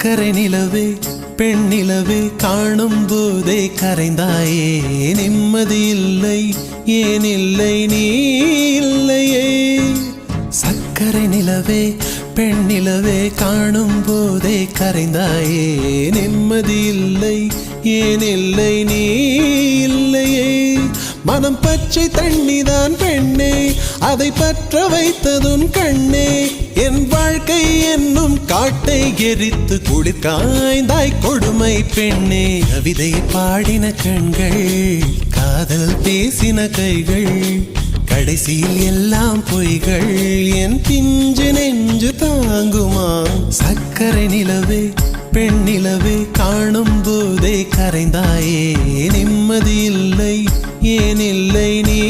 சக்கரை நிலவே பெண் நிலவே காணும் போதே கரைந்தாயே. நிம்மதி இல்லை ஏன் இல்லை நீ இல்லையே. சக்கரை நிலவே பெண் நிலவே காணும் போதே கரைந்தாயே. நிம்மதி இல்லை ஏன் இல்லை நீ இல்லையே. மனம் பச்சை தண்ணிதான் பெண்ணே அதை பற்ற வைத்ததுன் கண்ணே. என் வாழ்க்கை என்ன காட்டை எரித்து குளிர்காய்ந்தாய் கொடுமை பெண்ணே. கவிதை பாடின கண்கள் காதல் பேசின கைகள் கடைசியில் எல்லாம் பொய்கள். என் பிஞ்சு நெஞ்சு தாங்குமா? சக்கரை நிலவே பெண் நிலவே காணும் போதே கரைந்தாயே. நிம்மதி இல்லை ஏன் இல்லை நீ?